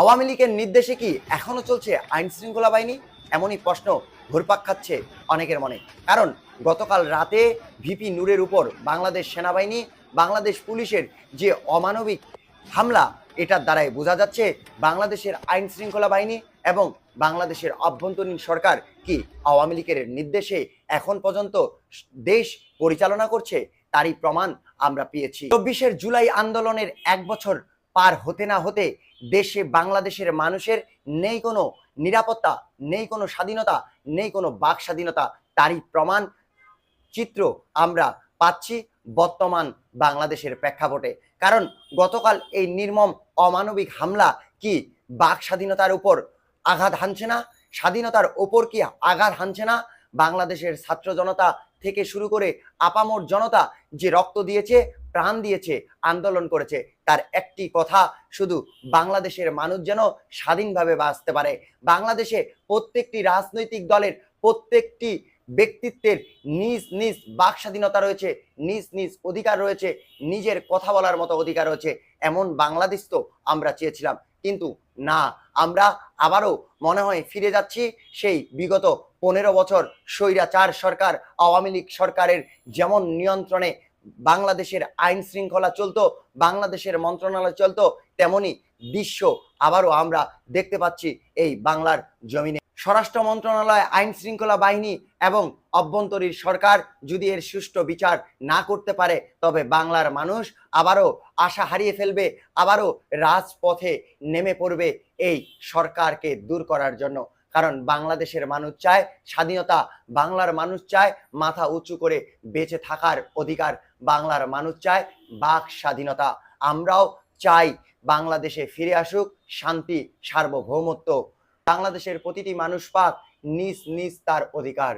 আওয়ামী লীগের নির্দেশে কি এখনও চলছে আইন শৃঙ্খলা বাহিনী? এমনই প্রশ্ন ঘুরপাক খাচ্ছে অনেকের মনে। কারণ গতকাল রাতে ভিপি নূরের উপর বাংলাদেশ সেনাবাহিনী, বাংলাদেশ পুলিশের যে অমানবিক হামলা, এটার দ্বারাই বোঝা যাচ্ছে বাংলাদেশের আইন শৃঙ্খলা বাহিনী এবং বাংলাদেশের অভ্যন্তরীণ সরকার কি আওয়ামী লীগের নির্দেশে এখন পর্যন্ত দেশ পরিচালনা করছে? তারই প্রমাণ আমরা পেয়েছি। চব্বিশের জুলাই আন্দোলনের এক বছর পার হতে না হতে দেশে বাংলাদেশের মানুষের নেই কোনো নিরাপত্তা, নেই কোনো স্বাধীনতা, নেই কোনো বাক স্বাধীনতা, তারই প্রমাণ চিত্র আমরা পাচ্ছি বর্তমান বাংলাদেশের প্রেক্ষাপটে। কারণ গতকাল এই নির্মম অমানবিক হামলা কি বাক স্বাধীনতার উপর আঘাত হানছে না? স্বাধীনতার ওপর কি আঘাত হানছে না? বাংলাদেশের ছাত্র জনতা থেকে শুরু করে আপামর জনতা যে রক্ত দিয়েছে প্রাণ দিয়েছে, আন্দোলন করেছে। তার একটি কথা, শুধু বাংলাদেশের মানুষ যেন স্বাধীনভাবে বাঁচতে পারে। বাংলাদেশে প্রত্যেকটি রাজনৈতিক দলের প্রত্যেকটি ব্যক্তিত্বের নিজ নিজ বাক স্বাধীনতা রয়েছে, নিজ নিজ অধিকার রয়েছে, নিজের কথা বলার মতো অধিকার রয়েছে। এমন বাংলাদেশ তো আমরা চেয়েছিলাম। কিন্তু না, আমরা আবারও মনে হয় ফিরে যাচ্ছি সেই বিগত পনেরো বছর স্বৈরাচার সরকার, আওয়ামী লীগ সরকারের যেমন নিয়ন্ত্রণে বাংলাদেশের আইন শৃঙ্খলা চলতো, বাংলাদেশের মন্ত্রণালয় চলতো, তেমনি দৃশ্য আবারও আমরা দেখতে পাচ্ছি এই বাংলার জমিনে। স্বরাষ্ট্র মন্ত্রণালয়, আইন শৃঙ্খলা বাহিনী এবং অভ্যন্তরীণ সরকার যদি এর সুষ্ঠু বিচার না করতে পারে, তবে বাংলার মানুষ আবারও আশা হারিয়ে ফেলবে, আবারও রাজপথে নেমে পড়বে এই সরকারকে দূর করার জন্য। কারণ বাংলাদেশের মানুষ চায় স্বাধীনতা, বাংলার মানুষ চায় মাথা উঁচু করে বেঁচে থাকার অধিকার, বাংলার মানুষ চায় বাক স্বাধীনতা। আমরাও চাই বাংলাদেশে ফিরে আসুক, শান্তি, সার্বভৌমত্ব। বাংলাদেশের প্রতিটি মানুষ পাক নিজ নিজ তার অধিকার।